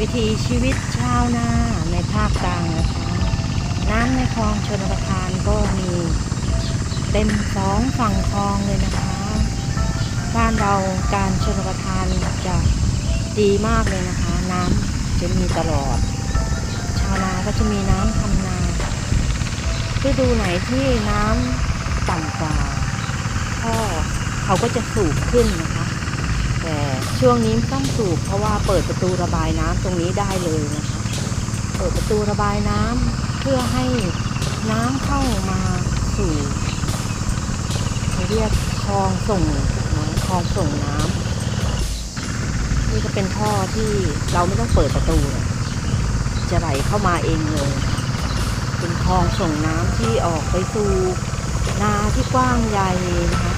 วิถีชีวิตชาวนาในภาคกลางนะคะ น้ำในคลองชนประทานก็มีเต็มสองฝั่งคลองเลยนะคะบ้านเราการชนประทานจะดีมากเลยนะคะ น้ำจะมีตลอด ชาวนาก็จะมีน้ำทำนาฤดูไหนที่น้ำต่ำกว่าท่อเขาก็จะสูบขึ้นนะคะ แต่ช่วงนี้ต้องสูบเพราะว่าเปิดประตูระบายน้ำตรงนี้ได้เลยนะคะ เปิดประตูระบายน้ำเพื่อให้น้ำเข้ามาสู่เรียกคลองส่งนะคลองส่งน้ำนี่ก็เป็นท่อที่เราไม่ต้องเปิดประตูจะไหลเข้ามาเองเลย เป็นคลองส่งน้ำที่ออกไปสู่นาที่กว้างใหญ่นะคะ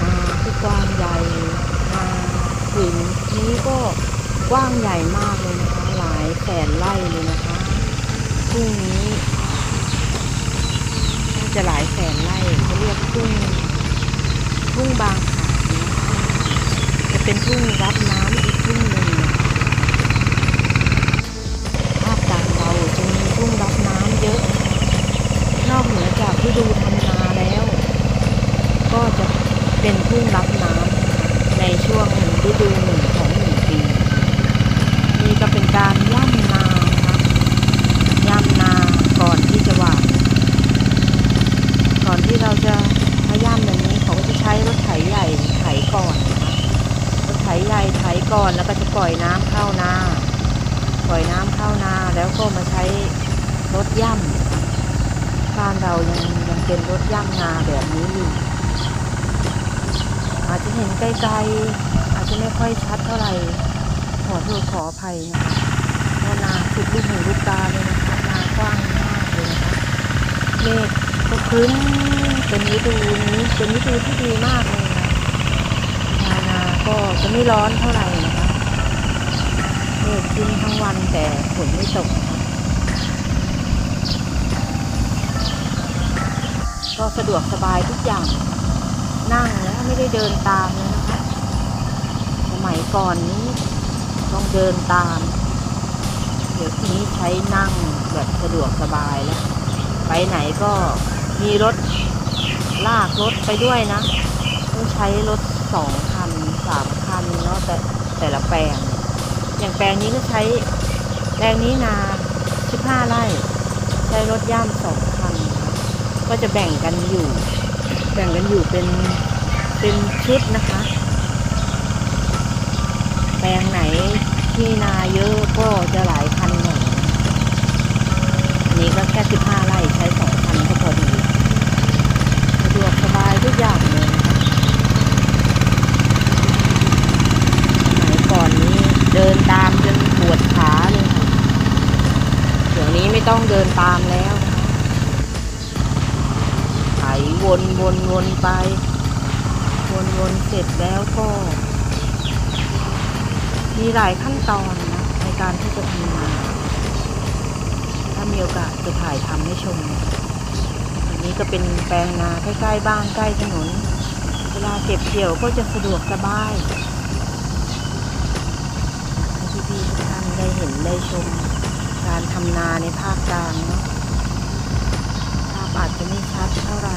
นาที่กว้างใหญ่ นาผืนนี้ก็กว้างใหญ่มากเลยนะคะ หลายแสนไร่เลยนะคะทุ่งนี้น่าจะหลายแสนไร่เขาเรียกทุ่งทุ่งบางขามนะจะเป็นทุ่งรับน้ำอีกทุ่งหนึ่งภาคกลางเราจะมีทุ่งรับน้ำเยอะ นอกเหนือจากฤดูทำนาแล้ว ก็จะเป็นทุ่งรับน้ำในช่วงหนึ่งฤดูหนึ่งของหนึ่งปี นี่ก็เป็นการย่ำนานะย่ำนาก่อนที่จะหว่านก่อนที่เราจะมาย่ำแบบนี้เขาก็จะใช้รถไถใหญ่ไถก่อนนะคะรถไถใหญ่ไถก่อนแล้วก็จะปล่อยน้ำเข้านาปล่อยน้ำเข้านาแล้วก็มาใช้รถย่ำบ้านเรายังยังเป็นรถย่ำนาแบบนี้อยู่อาจจะเห็นไกลๆ จะไม่ค่อยชัดเท่าไหร่ ขอโทษขออภัยนะคะเพราะนาสุดลูกหูลูกตาเลยนะคะนากว้างมากเลยนะคะเมฆก็ครึ้มเป็นฤดูนี้เป็นฤดูที่ดีมากเลยนะชาวนาก็จะไม่ร้อนเท่าไหร่นะคะเมฆขึ้นทั้งวันแต่ฝนไม่ตกนะคะก็สะดวกสบายทุกอย่าง นั่งแล้วไม่ได้เดินตามเลยนะคะ มัยก่อนนี้ต้องเดินตาม เดี๋ยวนี้ใช้นั่งแบบสะดวกสบายแล้ว ไปไหนก็มีรถลากรถไปด้วยนะต้องใช้รถสองคันสามคันเนาะแต่แต่ละแปลง อย่างแปลงนี้ก็ใช้แปลงนี้นาสิบห้าไร่ ใช้รถย่ำสองคัน ก็จะแบ่งกันอยู่ แบ่งกันอยู่เป็นเป็นชุดนะคะ แปลงไหนที่นาเยอะก็จะหลายคันหน่อยอันนี้ก็แค่สิบห้าไร่ใช้สองคันก็พอดีสะดวกสบายทุกอย่างเลยนะคะสมัยก่อนนี้เดินตามจนปวดขาเลยค่ะเดี๋ยวนี้ไม่ต้องเดินตามแล้วไถวนวนวนไป วนวนเสร็จแล้วก็ มีหลายขั้นตอนนะในการที่จะทำนาถ้ามีโอกาสจะถ่ายทำให้ชม อันนี้ก็เป็นแปลงนาใกล้ๆบ้านใกล้ถนน เวลาเก็บเกี่ยวก็จะสะดวกสบายให้พี่ทุกท่านได้เห็นได้ชม การทำนาในภาคกลางเนาะภาพอาจจะไม่ชัดเท่าไหร่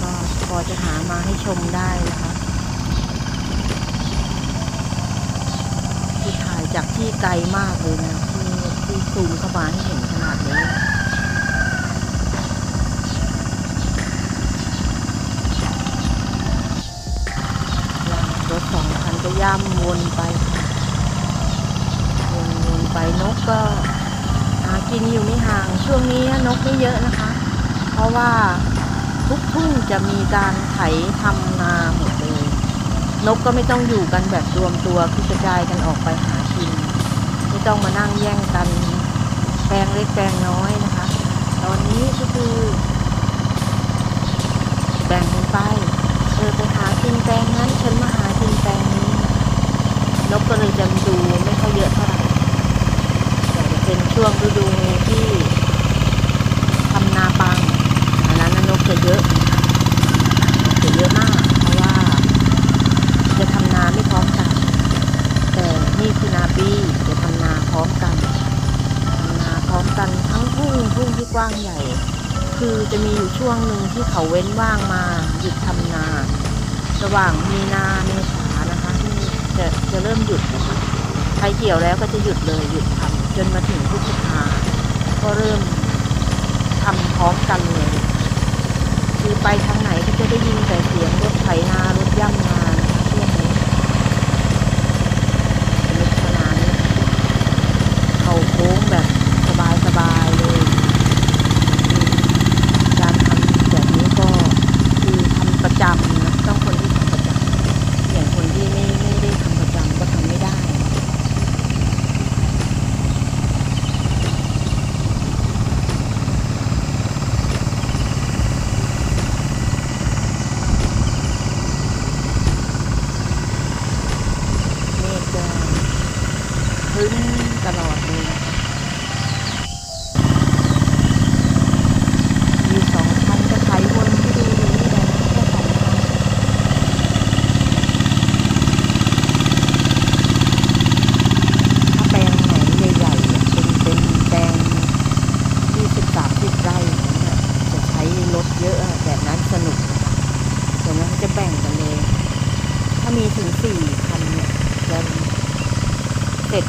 ก็พอจะหามาให้ชมได้นะคะ ที่ถ่าย จากที่ไกลมากเลยนะที่ที่ซูมเข้ามาให้เห็นขนาดนี้รถสองคันก็ย่ำวนไปวนวนไปนกก็หากินอยู่ไม่ห่างช่วงนี้นกไม่เยอะนะคะ เพราะว่าทุกทุ่งจะมีการไถทำนาหมดเลยนกก็ไม่ต้องอยู่กันแบบรวมตัวคือกระจายกันออกไปหา ต้องมานั่งแย่งกันแปลงเล็กแปลงน้อยนะคะ ตอนนี้ก็คือ แบ่งกันไปเออไปหากินแปลงนั้นฉันมาหากินแปลงนี้นกก็เลยจะดูไม่ค่อยเยอะเท่าไหร่แต่จะเป็นช่วงฤดูที่ทำนาปังอันนั้นนกจะเยอะจะเยอะมาก เพราะว่า จะทำนาไม่พร้อมกัน แต่คือจะ ร้อมกันทำนาพร้อมกันทั้งทุ่งทุ่งที่กว้างใหญ่ คือจะมีอยู่ช่วงหนึ่งที่เขาเว้นว่างมาหยุดทำนาระหว่างมีนาเมษานะคะที่จะจะเริ่มหยุดใครเกี่ยวแล้วก็จะหยุดเลยหยุดทำจนมาถึงพฤษภาก็เริ่มทำพร้อมกันเลยคือไปทางไหนก็จะได้ยินแต่เสียงรถไถนารถย่ำนา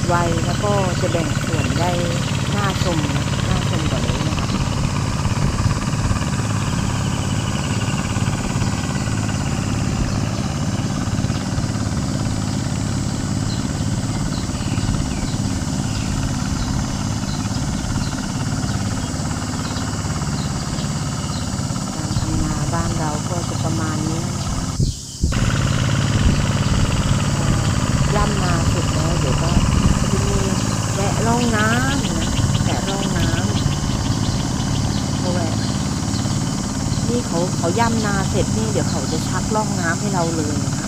ไวแล้วก็จะแบ่งส่วนได้น่าชมนะน่าชมกว่านี้นะคะ การทำนาบ้านเราก็จะประมาณนี้นะคะพอย่ำนาเสร็จแล้วเดี๋ยวก็จะมีแวะร่องน้ำนะแวะร่องน้ำเขาแวะ นี่เขาเขาย่ำนาเสร็จนี่เดี๋ยวเขาจะชักร่องน้ำให้เราเลยนะคะ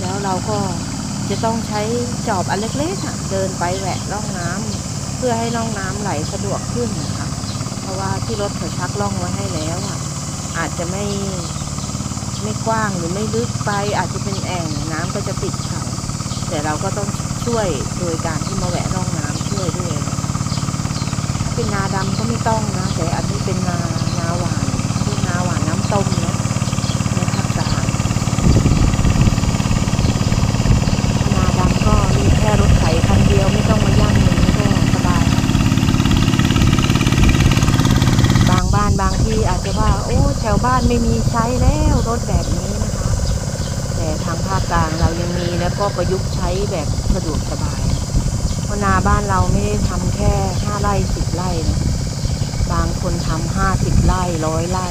แล้วเราก็จะต้องใช้จอบอันเล็กๆเดินไปแหวะร่องน้ำเพื่อให้ร่องน้ำไหลสะดวกขึ้นนะคะเพราะว่าที่รถเขาชักร่องไว้ให้แล้วอะอาจจะไม่ไม่กว้างหรือไม่ลึกไป อาจจะเป็นแอ่งน้ำก็จะติดเขาแต่เราก็ต้องช่วยโดยการที่มาแหวะร่องน้ำช่วยด้วย เป็นนาดำก็ไม่ต้องนะแต่อันนี้เป็นนานาหวานที่นา หวานน้ำต้มนะในภาคกลางนาดำก็มีแค่รถไถคันเดียวไม่ต้องมาย่ำอย่างนี้ก็สบาย บางบ้านบางที่อาจจะว่า โอ้แถวบ้านไม่มีใช้แล้วรถแบบนี้นะคะ แต่ทางภาคกลางเรายังมีแล้วก็ประยุกต์ใช้แบบสะดวกสบายเพราะนาบ้านเราไม่ได้ทำแค่ห้าไร่สิบไร่นะบางคนทำห้าสิบไร่ร้อยไร่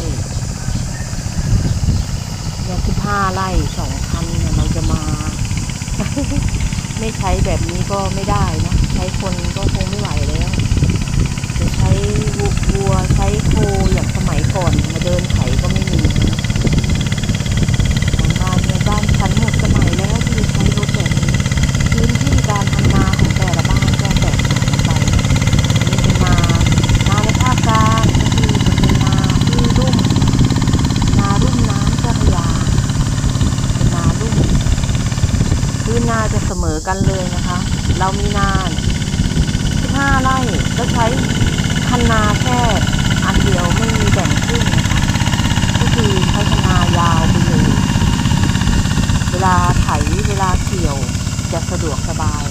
เนี่ยสิบห้าไล่สองคันเนี่ยเราจะมา ไม่ใช้แบบนี้ก็ไม่ได้นะ ใช้คนก็คงไม่ไหวเลย จะใช้วัวใช้โคอย่างสมัยก่อนมาเดินไถก็ไม่มีนะของบ้านเนี่ยบ้านฉันหมดสมัยแล้วที่จะใช้รถแบบนี้ พื้นที่การทำนาของแต่ละบ้านก็แตกต่างกันไปนะอันนี้เป็นนานาในภาคกลางก็คือจะเป็นนาที่รุ่ม นารุ่มน้ำเจ้าพระยาเป็นนารุ่มพื้ นาจะเสมอกันเลยนะคะ เรามีนา15ไร่ก็ใช้คันนาแค่อันเดียวไม่มีแบ่งครึ่งนะคะ ก็คือใช้คันนายาวไปเลย เวลาไถเวลาเกี่ยวจะสะดวกสบาย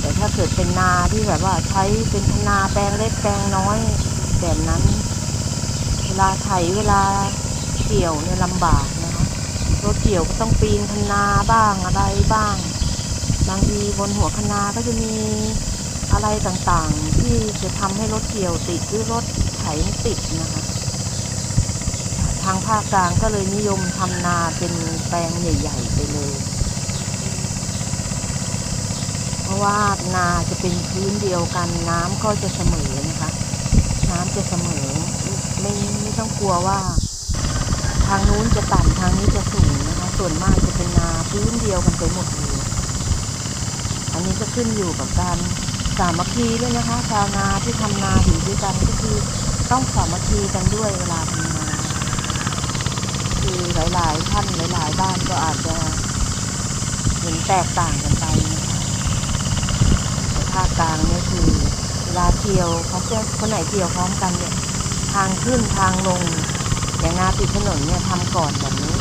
แต่ถ้าเกิดเป็นนาที่แบบว่าใช้เป็นคันนาแปลงเล็กแปลงน้อยแบบนั้น เวลาไถเวลาเกี่ยวเนี่ยลำบากนะคะรถเกี่ยวก็ต้องปีนคันนาบ้างอะไรบ้าง บางทีบนหัวคนาก็จะมีอะไรต่างๆ ที่จะทำให้รถเกี่ยวติดหรือรถไถติดนะคะ ทางภาคกลางก็เลยนิยมทำนาเป็นแปลงใหญ่ๆไปเลย เพราะว่านาจะเป็นพื้นเดียวกันน้ำก็จะเสมอนะคะ น้ำจะเสมอไม่ไม่ต้องกลัวว่า ทางนู้นจะต่ำทางนี้จะสูงนะคะ ส่วนมากจะเป็นนาพื้นเดียวกันไปหมดเลย นี้ก็ขึ้นอยู่กับการสามัคคีด้วยนะคะ ชาวนาที่ทำนาอยู่ด้วยกันก็คือต้องสามัคคีกันด้วยเวลาทำนาคือหลายๆท่านหลาย ๆ บ้านก็อาจจะเห็นแตกต่างกันไปแต่ภาคกลางเนี่ยคือเวลาเกี่ยวเขาจะคนไหนเกี่ยวพร้อมกันเนี่ยทางขึ้นทางลงอย่างนาติดถนนเนี่ยทำก่อนแบบนี้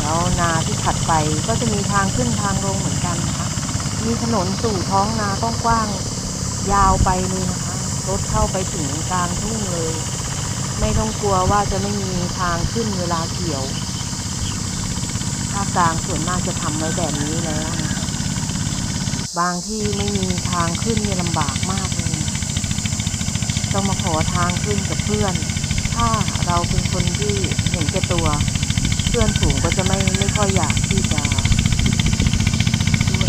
แล้วนาที่ถัดไปก็จะมีทางขึ้นทางลงเหมือนกันนะคะ มีถนนสู่ท้องนากว้างๆยาวไปเลยนะคะ รถเข้าไปถึงกลางทุ่งเลย ไม่ต้องกลัวว่าจะไม่มีทางขึ้นเวลาเกี่ยวภาคกลางส่วนมากจะทำไว้แบบนี้แล้วนะบางที่ไม่มีทางขึ้นเนี่ยลำบากมากเลยต้องมาขอทางขึ้นกับเพื่อน ถ้าเราเป็นคนที่เห็นแก่ตัว เพื่อนฝูงก็จะไม่ไม่ค่อยอยากที่จะช่วย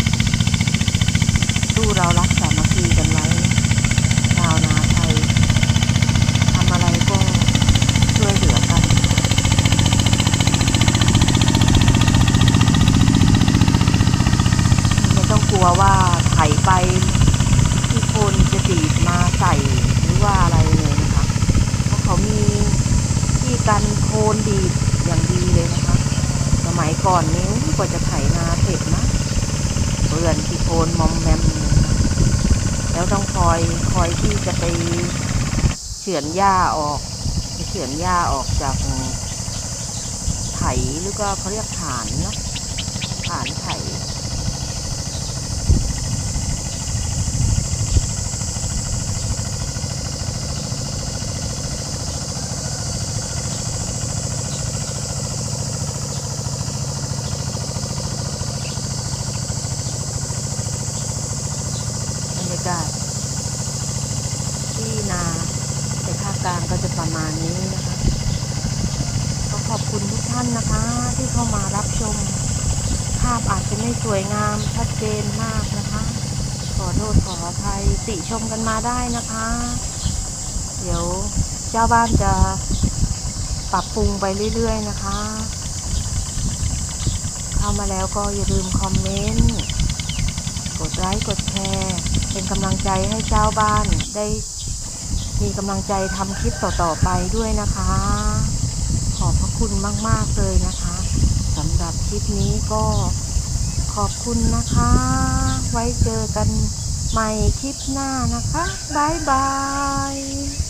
สู้ เรารักสามัคคีกันไว้ชาวนาไทยทำอะไรก็ช่วยเหลือกัน ไม่ต้องกลัวว่าไถไปที่คนจะดีดมาใส่หรือว่าอะไรเลยนะคะ เพราะเขามีที่กันโคนดีดอย่างดีเลยนะคะ สมัยก่อนนี้กว่าจะไถนาเสร็จนะเปื่อนที่โคนมอมแมม แล้วต้องคอยคอยที่จะไปเฉือนหญ้าออกไปเฉือนหญ้าออกจากไถหรือก็เขาเรียกฐานเนาะฐานไถ บรรยากาศที่นาในภาคกลางก็จะ ประมาณนี้นะคะ ก็ขอบคุณทุกท่านนะคะ ที่เข้ามารับชม ภาพอาจจะไม่สวยงามชัดเจนมากนะคะ ขอโทษขออภัยติชมกันมาได้นะคะ เดี๋ยวเจ้าบ้านจะปรับปรุงไปเรื่อยๆนะคะเข้ามาแล้วก็อย่าลืมคอมเมนต์กดไลค์กดแชร์ เป็นกำลังใจให้เจ้าบ้านได้ มีกำลังใจทำคลิปต่อๆไปด้วยนะคะ ขอบพระคุณมากๆเลยนะคะสำหรับคลิปนี้ก็ขอบคุณนะคะ ไว้เจอกันใหม่คลิปหน้านะคะ บ๊ายบาย